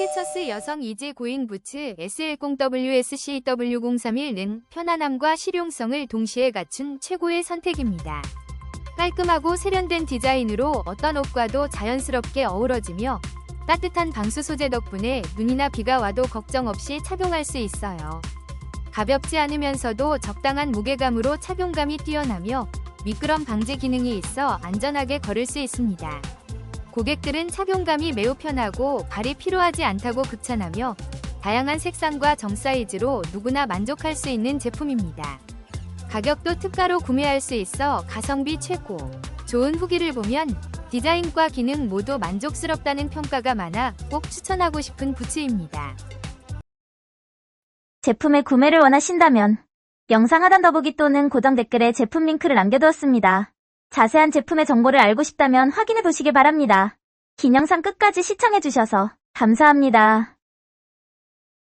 스티처스 여성 이지 고잉 부츠 SL0WSCW031 는 편안함과 실용성을 동시에 갖춘 최고의 선택입니다. 깔끔하고 세련된 디자인으로 어떤 옷과도 자연스럽게 어우러지며 따뜻한 방수 소재 덕분에 눈이나 비가 와도 걱정 없이 착용할 수 있어요. 가볍지 않으면서도 적당한 무게감으로 착용감이 뛰어나며 미끄럼 방지 기능이 있어 안전하게 걸을 수 있습니다. 고객들은 착용감이 매우 편하고 발이 피로하지 않다고 극찬하며 다양한 색상과 정 사이즈로 누구나 만족할 수 있는 제품입니다. 가격도 특가로 구매할 수 있어 가성비 최고. 좋은 후기를 보면 디자인과 기능 모두 만족스럽다는 평가가 많아 꼭 추천하고 싶은 부츠입니다. 제품의 구매를 원하신다면 영상 하단 더보기 또는 고정 댓글에 제품 링크를 남겨두었습니다. 자세한 제품의 정보를 알고 싶다면 확인해 보시길 바랍니다. 긴 영상 끝까지 시청해주셔서 감사합니다.